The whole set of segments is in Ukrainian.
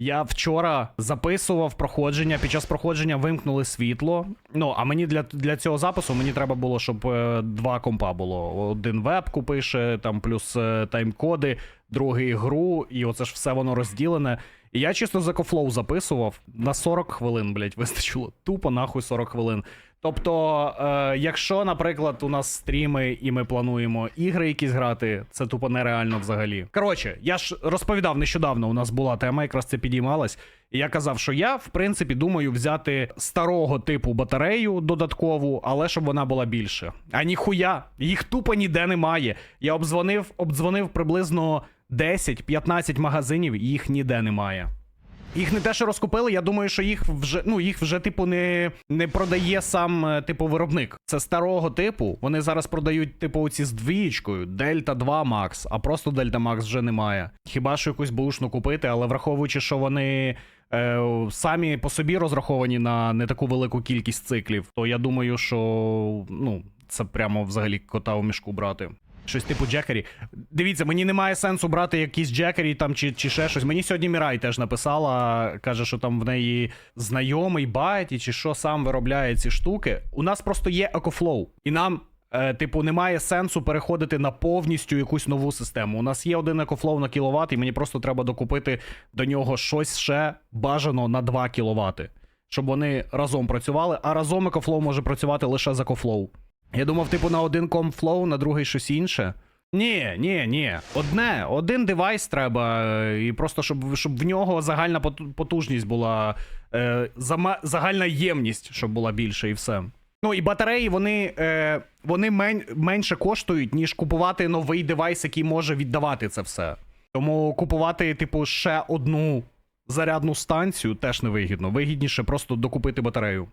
Я вчора записував проходження. Під час проходження вимкнули світло. Ну, а мені для, для цього запису мені треба було, щоб е, два компа було. Один вебку пише, там плюс е, тайм-коди, другий гру, і оце ж все воно розділене. І я чисто за кофлоу записував на 40 хвилин, блять, вистачило. Тупо нахуй 40 хвилин. Тобто, е, якщо, наприклад, у нас стріми і ми плануємо ігри якісь грати, це тупо нереально взагалі. Коротше, я ж розповідав нещодавно, у нас була тема, якраз це підіймалась. Я казав, що я, в принципі, думаю взяти старого типу батарею додаткову, але щоб вона була більше. А ніхуя, їх тупо ніде немає. Я обдзвонив, обдзвонив приблизно 10-15 магазинів, їх ніде немає. Їх не те, що розкупили, я думаю, що їх вже ну їх вже типу не, не продає сам е, типу виробник. Це старого типу. Вони зараз продають, типу, оці з двієчкою Дельта 2 Max, а просто Дельта Max вже немає. Хіба що якусь бушну купити, але враховуючи, що вони е, самі по собі розраховані на не таку велику кількість циклів, то я думаю, що ну це прямо взагалі кота у мішку брати. Щось типу Джекері. Дивіться, мені немає сенсу брати якісь Джекері там чи, чи ще щось. Мені сьогодні Мірай теж написала, каже, що там в неї знайомий байті, чи що сам виробляє ці штуки. У нас просто є EcoFlow. І нам, е, типу, немає сенсу переходити на повністю якусь нову систему. У нас є один EcoFlow на кіловат, і мені просто треба докупити до нього щось ще бажано на 2 кіловати. Щоб вони разом працювали, а разом EcoFlow може працювати лише з EcoFlow. Я думав, типу, на один комфлоу, на другий щось інше. Ні, ні, ні. Одне, один девайс треба, е, і просто щоб, щоб в нього загальна потужність була, е, зама, загальна ємність, щоб була більше, і все. Ну і батареї, вони, е, вони мен, менше коштують, ніж купувати новий девайс, який може віддавати це все. Тому купувати, типу, ще одну зарядну станцію теж невигідно. Вигідніше просто докупити батарею.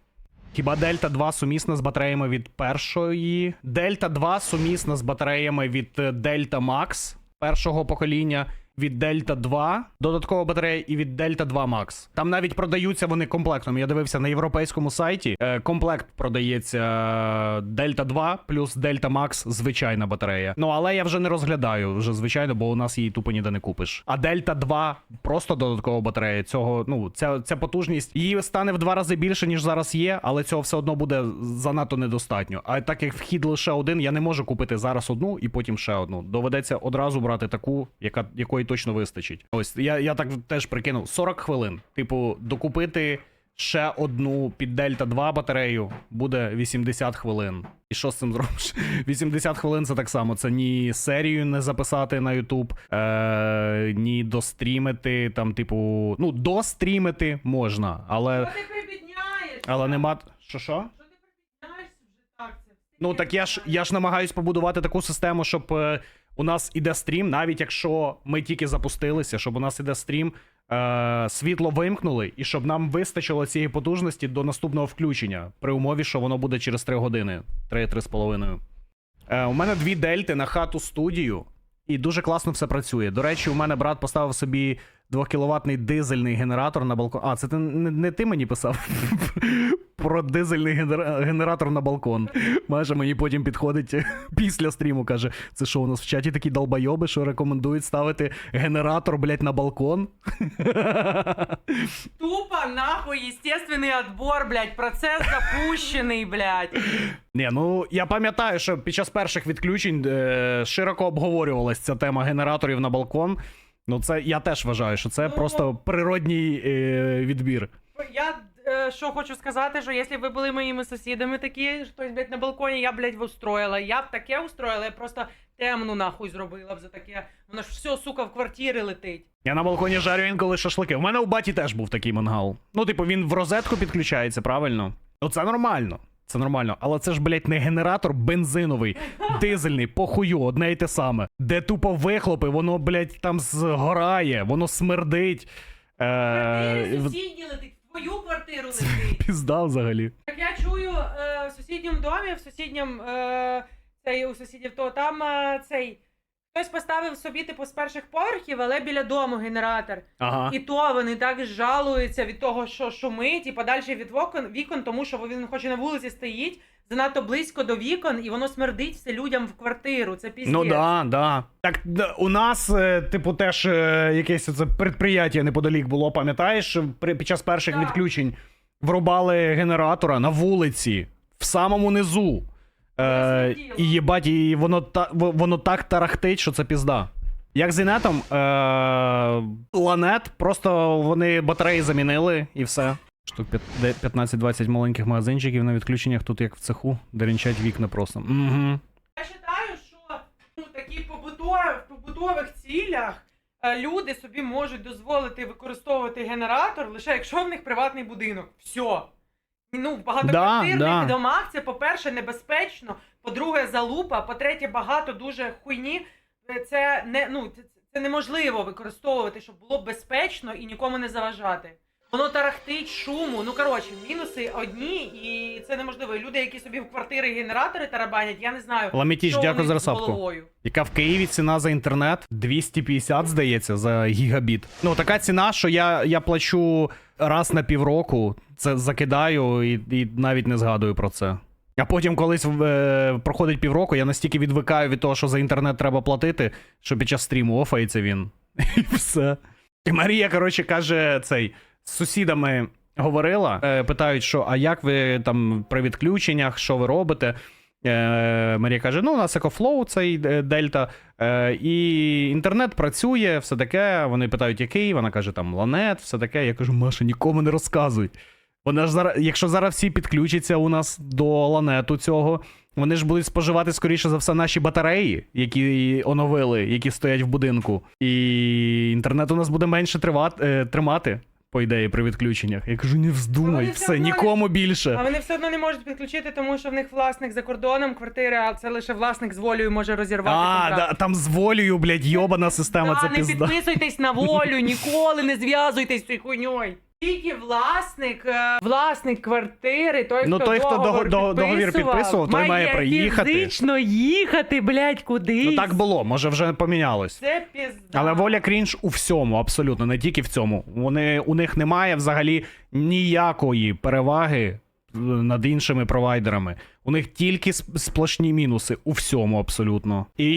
Хіба Дельта 2 сумісна з батареями від першої. Дельта 2 сумісна з батареями від е, Дельта Макс першого покоління, від Дельта 2, додаткова батарея, і від Дельта 2 Max. Там навіть продаються вони комплектом. Я дивився на європейському сайті. Е, комплект продається Дельта 2 плюс Дельта Max звичайна батарея. Ну але я вже не розглядаю вже звичайно, бо у нас її тупо ніде не купиш. А Дельта 2 просто додаткова батарея. Цього ну ця, ця потужність її стане в два рази більше ніж зараз є, але цього все одно буде занадто недостатньо. А так як вхід лише один, я не можу купити зараз одну і потім ще одну. Доведеться одразу брати таку, яка якої точно вистачить. Ось я, я так теж прикинув 40 хвилин. Типу, докупити ще одну під Дельта 2 батарею буде 80 хвилин. І що з цим зробиш? 80 хвилин це так само. Це ні серію не записати на YouTube, е, ні дострімити, там, типу, ну, дострімити можна, але, але нема. Що що? Ну так я ж я ж намагаюсь побудувати таку систему, щоб е, у нас іде стрім, навіть якщо ми тільки запустилися, щоб у нас іде стрім, е, світло вимкнули, і щоб нам вистачило цієї потужності до наступного включення, при умові, що воно буде через 3 години, 3-3,5. Е, у мене дві дельти на хату студію, і дуже класно все працює. До речі, у мене брат поставив собі 2 кіловатний дизельний генератор на балкон. А, це ти не, не ти мені писав про дизельний генератор на балкон. Майже мені потім підходить після стріму, каже: це що у нас в чаті такі долбойоби, що рекомендують ставити генератор, блять, на балкон. Тупо нахуй естественний отбор, блядь. Процес запущений, блядь. Ні, ну я пам'ятаю, що під час перших відключень е, широко обговорювалася ця тема генераторів на балкон. Ну, це я теж вважаю, що це Ну, просто природній е, відбір. Я е, що хочу сказати, що якщо ви були моїми сусідами такі, хтось, блядь, на балконі, я, блядь, устроїла. Я б таке устроїла, я просто темну нахуй зробила б за таке. Воно ж все, сука, в квартирі летить. Я на балконі жарю інколи шашлики. У мене у баті теж був такий мангал. Ну, типу, він в розетку підключається, правильно? Ну, це нормально. Це нормально, але це ж, блять, не генератор бензиновий, дизельний, похую, одне й те саме. Де тупо вихлопи, воно, блять, там згорає, воно смердить. Квартири Е, сусідні летить, в твою квартиру летить. Пізда взагалі. Так я чую е, в сусідньому домі, в сусідньому е, цей у сусідів, то там е, цей. Хтось поставив собі, типу, з перших поверхів, але біля дому генератор. Ага. І то вони так жалуються від того, що шумить, і подальше від вікон, вікон, тому що він хоч і на вулиці стоїть, занадто близько до вікон, і воно смердить все людям в квартиру. Це піздець. Ну да, да. Так да, у нас, е, типу, теж е, якесь це предприяття неподалік було, пам'ятаєш? Під час перших Так. відключень врубали генератора на вулиці, в самому низу. Е, і їбать, і воно, та, воно так тарахтить, що це пізда. Як з інетом, е, ланет, просто вони батареї замінили і все. Штук 15-20 маленьких магазинчиків на відключеннях, тут як в цеху, де рінчать вікна просто. Угу. Я вважаю, що ну, такі побутові, в побутових цілях е, люди собі можуть дозволити використовувати генератор лише якщо в них приватний будинок. Все. Ну, в багатоквартирних Да, да. домах це, по-перше, небезпечно, по-друге, залупа, по-третє, багато дуже хуйні. Е, Це не ну це, неможливо використовувати, щоб було безпечно і нікому не заважати. Воно тарахтить шуму. Ну коротше, мінуси одні, і це неможливо. Люди, які собі в квартири генератори тарабанять, я не знаю. Ламітіч, що у дякую за розсадку. Яка в Києві ціна за інтернет 250, здається, за гігабіт. Ну, така ціна, що я, я плачу раз на півроку, це закидаю і, і навіть не згадую про це. А потім, колись е, проходить півроку, я настільки відвикаю від того, що за інтернет треба платити, що під час стріму офається він. І все. І Марія, коротше, каже, цей з сусідами говорила, е, питають, що а як ви там при відключеннях, що ви робите? Е, Марія каже: ну, у нас екофлоу, цей дельта, е, і інтернет працює, все таке. Вони питають, який. Вона каже, там ланет, все таке. Я кажу, Маша, нікому не розказуй. Вона ж зараз, якщо зараз всі підключаться у нас до ланету цього, вони ж будуть споживати, скоріше за все, наші батареї, які оновили, які стоять в будинку. І інтернет у нас буде менше тривати, е, тримати, по ідеї, при відключеннях. Я кажу, не вздумай, все все, одно не- нікому більше. А вони все одно не можуть підключити, тому що в них власник за кордоном квартири, а це лише власник з волею може розірвати. А, контракт. да, там з волею, блядь, йобана система, Да, це не пізда. підписуйтесь на волю, ніколи не зв'язуйтесь з цією хуйньою. Тільки власник, е, власник квартири, той, Ну, хто той, хто договор, дого- договір підписував, той має приїхати. фізично їхати, блядь, кудись. Ну так було, може вже помінялось. Це пізда. Але воля крінж у всьому, абсолютно, не тільки в цьому. Вони, у них немає взагалі ніякої переваги е, над іншими провайдерами. У них тільки сп- сплошні мінуси у всьому абсолютно. І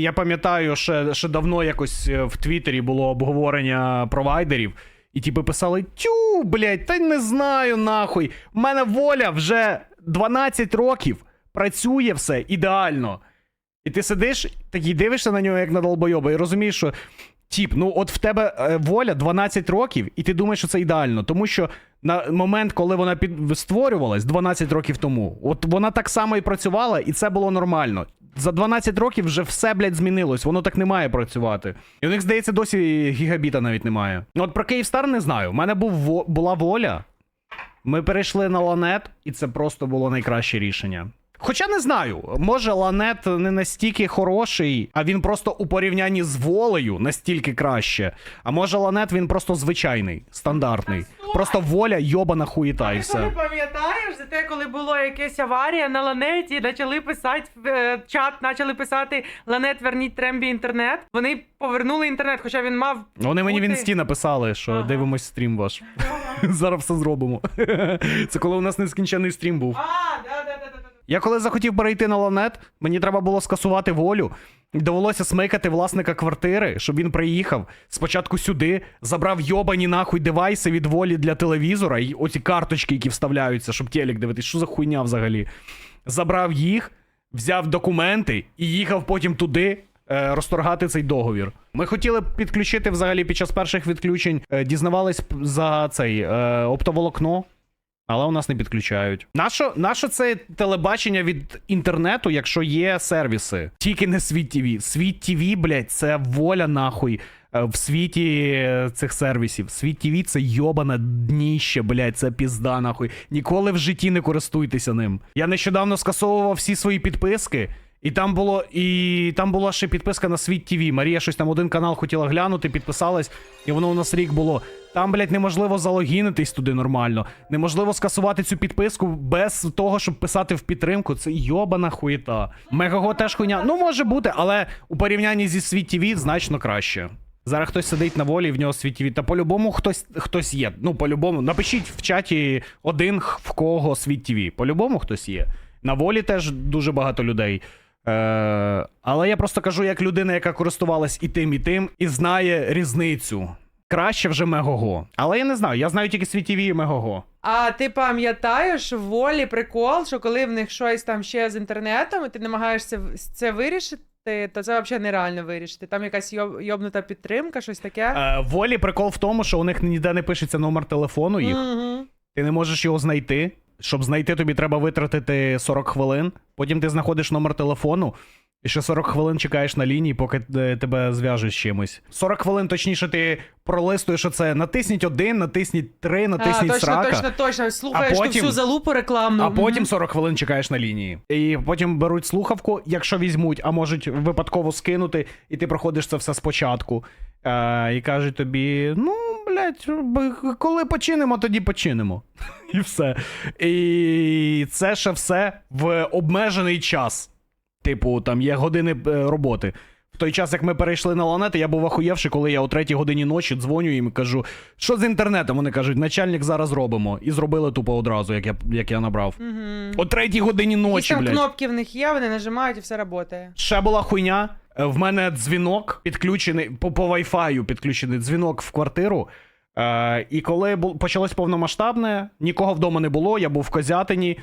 я пам'ятаю, ще, ще давно якось е, в Твіттері було обговорення провайдерів. І типу писали: Тю, блядь, та не знаю нахуй. В мене воля вже 12 років працює все ідеально. І ти сидиш, такий дивишся на нього, як на долбойоба, і розумієш, що. Тіп, ну от в тебе е, воля 12 років, і ти думаєш, що це ідеально. Тому що на момент, коли вона під створювалась 12 років тому, от вона так само і працювала, і це було нормально. За 12 років вже все, блядь, змінилось, воно так не має працювати. І у них, здається, досі гігабіта навіть немає. Ну, От про Київстар не знаю. У мене був во- була воля. Ми перейшли на ланет, і це просто було найкраще рішення. Хоча не знаю, може ланет не настільки хороший, а він просто у порівнянні з волею настільки краще. А може ланет він просто звичайний, стандартний. Просто воля йобана хуєта і Ти пам'ятаєш за те, коли було якась аварія на ланеті, почали писати в е, чат, почали писати Ланет, верніть Трембі інтернет. Вони повернули інтернет, хоча він мав Вони мені в бути- інсті написали, що Ага. дивимось стрім ваш. Зараз все зробимо. Це коли у нас нескінчений стрім був. А, да. Я коли захотів перейти на ланет, мені треба було скасувати волю. Довелося смикати власника квартири, щоб він приїхав спочатку сюди, забрав йобані нахуй девайси від волі для телевізора, і оці карточки, які вставляються, щоб телек дивитись. Що за хуйня взагалі? Забрав їх, взяв документи і їхав потім туди. е, Розторгати цей договір. Ми хотіли підключити взагалі під час перших відключень, е, дізнавались за цей е, оптоволокно, але у нас не підключають. Нащо, нащо це телебачення від інтернету, якщо є сервіси? Тільки не світ ТВ. Світ ТВ, блядь, це воля нахуй е, в світі е, цих сервісів. Світ ТВ це йобане дніще, блядь, це пізда нахуй. Ніколи в житті не користуйтеся ним. Я нещодавно скасовував всі свої підписки. І там було, і там була ще підписка на світ ТВ. Марія щось там один канал хотіла глянути, підписалась, і воно у нас рік було. Там, блядь, неможливо залогінитись туди нормально. Неможливо скасувати цю підписку без того, щоб писати в підтримку. Це йобана хуєта. Мегаго теж хуйня. Ну, може бути, але у порівнянні зі світ ТВ значно краще. Зараз хтось сидить на волі, і в нього світ ТВ. Та по-любому хтось, хтось є. Ну, по-любому. Напишіть в чаті один, в кого світ ТВ. По-любому хтось є. На волі теж дуже багато людей. Е, але я просто кажу, як людина, яка користувалась і тим, і тим, і знає різницю. Краще вже Мегого. Але я не знаю, я знаю тільки світіві і Мегого. А ти пам'ятаєш в волі прикол, що коли в них щось там ще з інтернетом, і ти намагаєшся в- це вирішити, то це взагалі нереально вирішити. Там якась йоб, йобнута підтримка, щось таке. Е, волі прикол в тому, що у них ніде не пишеться номер телефону їх. Мгм. Ти не можеш його знайти. Щоб знайти, тобі треба витратити 40 хвилин. Потім ти знаходиш номер телефону, і ще 40 хвилин чекаєш на лінії, поки е, тебе зв'яжуть з чимось. 40 хвилин, точніше, ти пролистуєш оце. Натисніть один, натисніть три, А, натисніть точно, срака. точно, точно. точно. Слухаєш А ту всю залупу рекламну. А потім 40 хвилин чекаєш на лінії. І потім беруть слухавку, якщо візьмуть, а можуть випадково скинути, і ти проходиш це все спочатку. Е, і кажуть тобі: ну, блядь, коли починимо, тоді починимо. І все. І це ще все в обмежений час. Типу, там є години е, роботи. В той час, як ми перейшли на ланети, я був ахуєвши, коли я о третій годині ночі дзвоню їм і кажу, що з інтернетом? Вони кажуть, начальник зараз робимо. І зробили тупо одразу, як я, як я набрав. Мгм. О третій годині ночі, там блядь. кнопки в них є, вони нажимають і все працює. Ще була хуйня. Е, В мене дзвінок підключений по, по Wi-Fi підключений дзвінок в квартиру. Е, і коли бу- почалось повномасштабне, нікого вдома не було, я був в Козятині.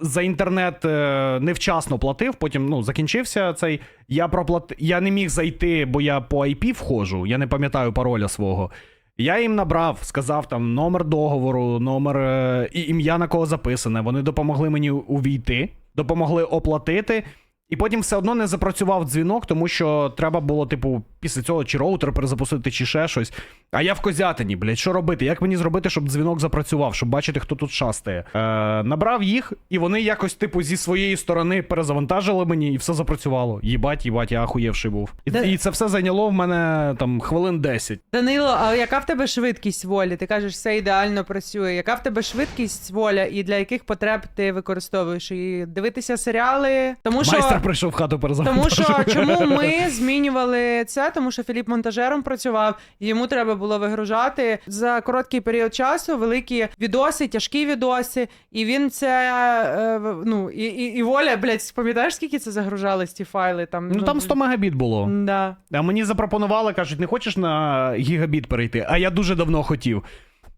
За інтернет е, невчасно платив, потім ну, закінчився цей. Я проплат... я не міг зайти, бо я по IP входжу, я не пам'ятаю пароля свого. Я їм набрав, сказав там номер договору, номер е, і ім'я на кого записане. Вони допомогли мені увійти, допомогли оплатити. І потім все одно не запрацював дзвінок, тому що треба було, типу, після цього чи роутер перезапустити, чи ще щось. А я в козятині, блядь, що робити? Як мені зробити, щоб дзвінок запрацював, щоб бачити, хто тут шастає? Е, набрав їх, і вони якось, типу, зі своєї сторони перезавантажили мені, і все запрацювало. Їбать, їбать, я ахуєвший був. І, Де- і це все зайняло в мене там хвилин 10. Данило, а яка в тебе швидкість волі? Ти кажеш, все ідеально працює. Яка в тебе швидкість воля і для яких потреб ти використовуєш? І дивитися серіали? Тому що. Прийшов в хату Тому що чому ми змінювали це? Тому що Філіп монтажером працював, і йому треба було вигружати за короткий період часу великі відоси, тяжкі відоси. І він це е, ну і, і, і воля, блядь, пам'ятаєш, скільки це загружались ті файли? Там Ну там 100 мегабіт було. Да. А мені запропонували, кажуть, не хочеш на гігабіт перейти? А я дуже давно хотів.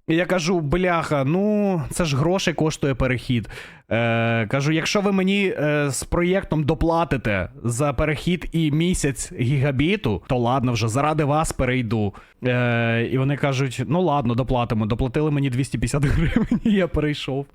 Я кажу, бляха, ну це ж грошей коштує перехід. Е, кажу, якщо ви мені е, з проєктом доплатите за перехід і місяць гігабіту, то ладно, вже заради вас перейду. Е, і вони кажуть: ну ладно, доплатимо. Доплатили мені 250 гривень, і я перейшов.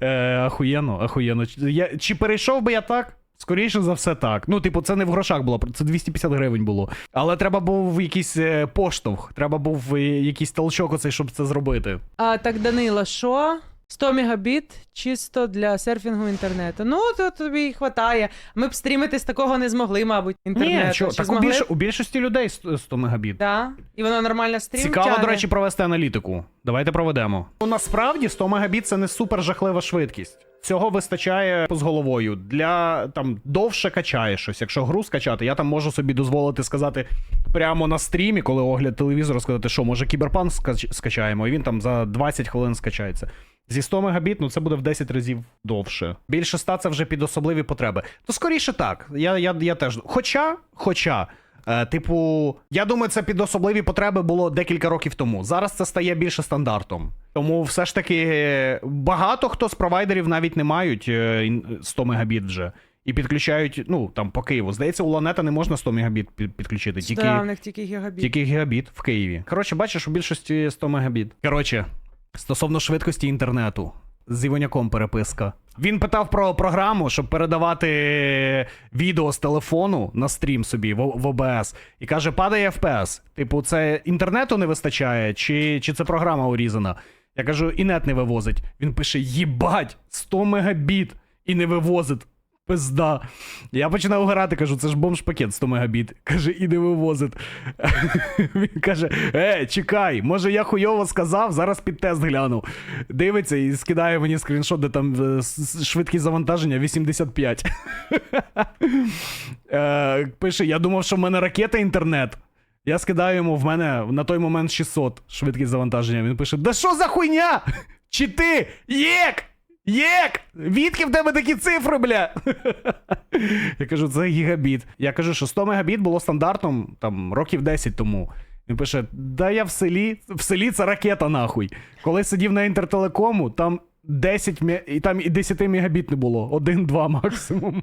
Е, ахуєнно, ахуєнно. Я, чи перейшов би я так? Скоріше за все, так. Ну, типу, це не в грошах було, це 250 гривень було. Але треба був якийсь е, поштовх, треба був е, якийсь толчок оцей, щоб це зробити. А так, Данило, що? 100 мегабіт чисто для серфінгу інтернету. Ну, то тобі й хватає. Ми б стрімити з такого не змогли, мабуть, інтернету. Ні, що, Чи так у, більш, у більшості людей 100 100 мегабіт. Да. І воно нормально стрім Цікаво, до речі, провести аналітику. Давайте проведемо. Ну, насправді 100 мегабіт це не супер жахлива швидкість. Цього вистачає з головою. Для там довше качає щось. Якщо гру скачати, я там можу собі дозволити сказати прямо на стрімі, коли огляд телевізору, сказати, що може кіберпанк скач- скачаємо, і він там за 20 хвилин скачається. Зі 100 мегабіт, ну це буде в 10 разів довше. Більше 100 це вже під особливі потреби. То скоріше так. Я, я, я теж. Хоча, хоча. Е, типу, я думаю, це під особливі потреби було декілька років тому. Зараз це стає більше стандартом. Тому все ж таки е, багато хто з провайдерів навіть не мають е, 100 мегабіт вже. І підключають, ну там по Києву. Здається, у Ланета не можна 100 мегабіт під- підключити, тільки, Да, в них тільки гігабіт. тільки гігабіт в Києві. Коротше, бачиш, у більшості 100 мегабіт. Коротше, стосовно швидкості інтернету. З Іваняком переписка. Він питав про програму, щоб передавати відео з телефону на стрім собі в, в ОБС. І каже, падає FPS. Типу, це інтернету не вистачає, чи, чи це програма урізана? Я кажу, і нет не вивозить. Він пише: їбать, 100 мегабіт і не вивозить. Пизда. Я починаю грати, кажу, це ж бомж-пакет 100 мегабіт. Каже, і не вивозить. Він каже: Е, чекай, може я хуйово сказав, зараз під тест гляну. Дивиться і скидає мені скріншот, де там е, швидкість завантаження 85. Е, Пише: я думав, що в мене ракета інтернет. Я скидаю йому в мене на той момент 600 швидкість завантаження. Він пише: Да що за хуйня? Чи ти? Єк! Єк! Відки в тебе такі цифри, бля? Я кажу, це гігабіт. Я кажу, що 100 мегабіт було стандартом там років 10 тому. Він пише: Да я в селі, в селі це ракета нахуй. Коли сидів на інтертелекому, там 10 і там і 10 мегабіт не було, один-два максимум.